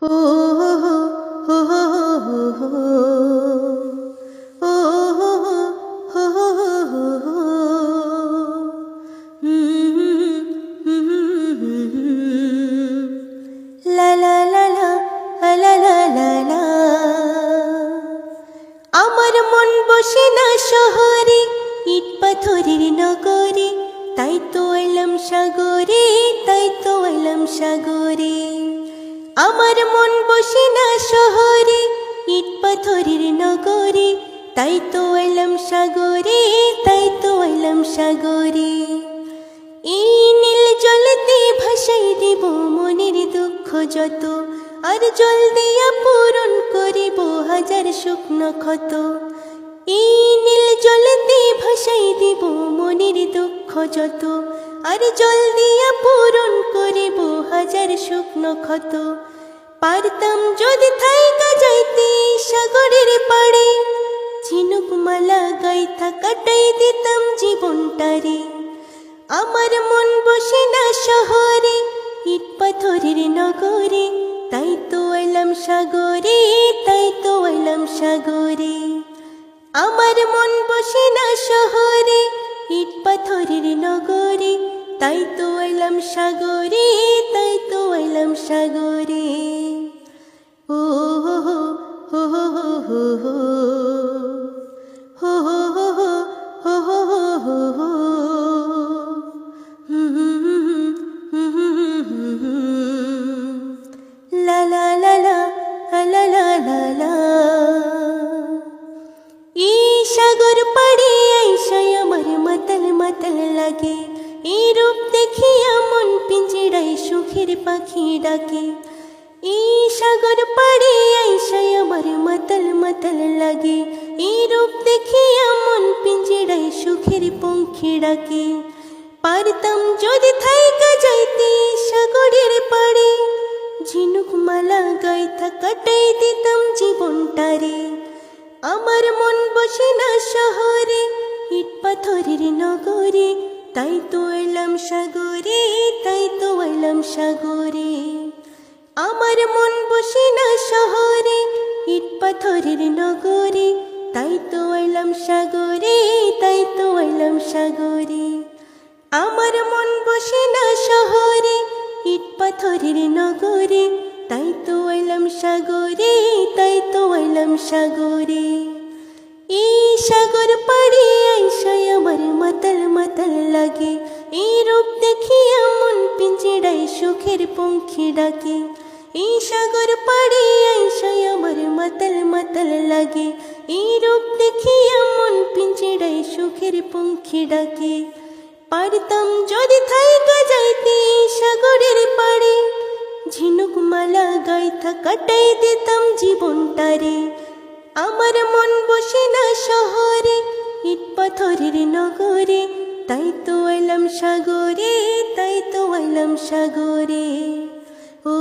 আমার মন বসে না শহরে ইট পাথরের নগরে তাই তো এলাম সাগরে তাই তো এলাম সাগরে আমার মন বসে না শহরে, ইট পাথরের নগরে। তাই তো এলাম সাগরে, তাই তো এলাম সাগরে। এই নীল জলতে ভাসাই দেব মনের দুঃখ যত, আর জল দিয়া পূরণ করিব হাজার শুকনো ক্ষত। এই নীল জলতে ভাসাই দেব মনের দুঃখ যত, আর জল দিয়া পূরণ ক্ষত পারতাম যদি থাইকা যাইতে সাগরের পাড়ে। ঝিনুক মালা গাইথা কাটাই দিতাম জীবনটারে। আমার মন বসে না শহরে, ইট পাথরের নগরে। তাই তো এলাম সাগরে, তাই তো এলাম সাগরে। আমার মন বসে না শহরে, ইট পাথরের নগরে। তাই তো এলাম সাগরে তাই তো এলাম সাগরে ও হো হো হো হো হো হো হো হো হো হো হো হো হো সাগর পাড়ে আইসাই আমার মাতাল মাতাল লাগে এই রূপ দেখিয়া মন পিঞ্জিরাই সুখের পাখি ডাকে। এই সাগর পাড়ে আইসাই আমার মাতাল মাতাল লাগে। এই রূপ দেখিয়া মন পিঞ্জিরাই সুখের পঙ্খি ডাকে। পারতাম যদি থাইকা যাইতে সাগরের পাড়ে। ঝিনুক মালা গাইথা কাটাই দিতাম জীবনটারে। আমার মন বসে না শহরে, ইট পাথরের নগরে। তাই তো এলাম সাগরে, তাই তো এলাম সাগরে। আমার মন বসে না শহরে, ইট পাথরের নগরে। তাই তো এলাম সাগরে, তাই তো এলাম সাগরে। আমার মন বসে না শহরে, ইট পাথরের নগরে। তাই তো এলাম সাগরে, তাই তো এলাম সাগরে। এই সাগর লাগে এই রূপ দেখিয়া মন পিঞ্জিরাই সুখের পঙ্খি ডাকে। এই সাগর পাড়ে আইসাই আমার মাতাল মাতাল লাগে। এই রূপ দেখিয়া মন পিঞ্জিরাই সুখের পঙ্খি ডাকে। পারতাম যদি থাই থাইকা যাইতে সাগরের পাড়ে। ঝিনুক মালা গাইথা কাটাই দিতাম জীবনটারে আমার মন বসে না শহরে ইট পাথরের নগরে। তাই তো এলাম সাগরে তাই তো এলাম সাগরে। ও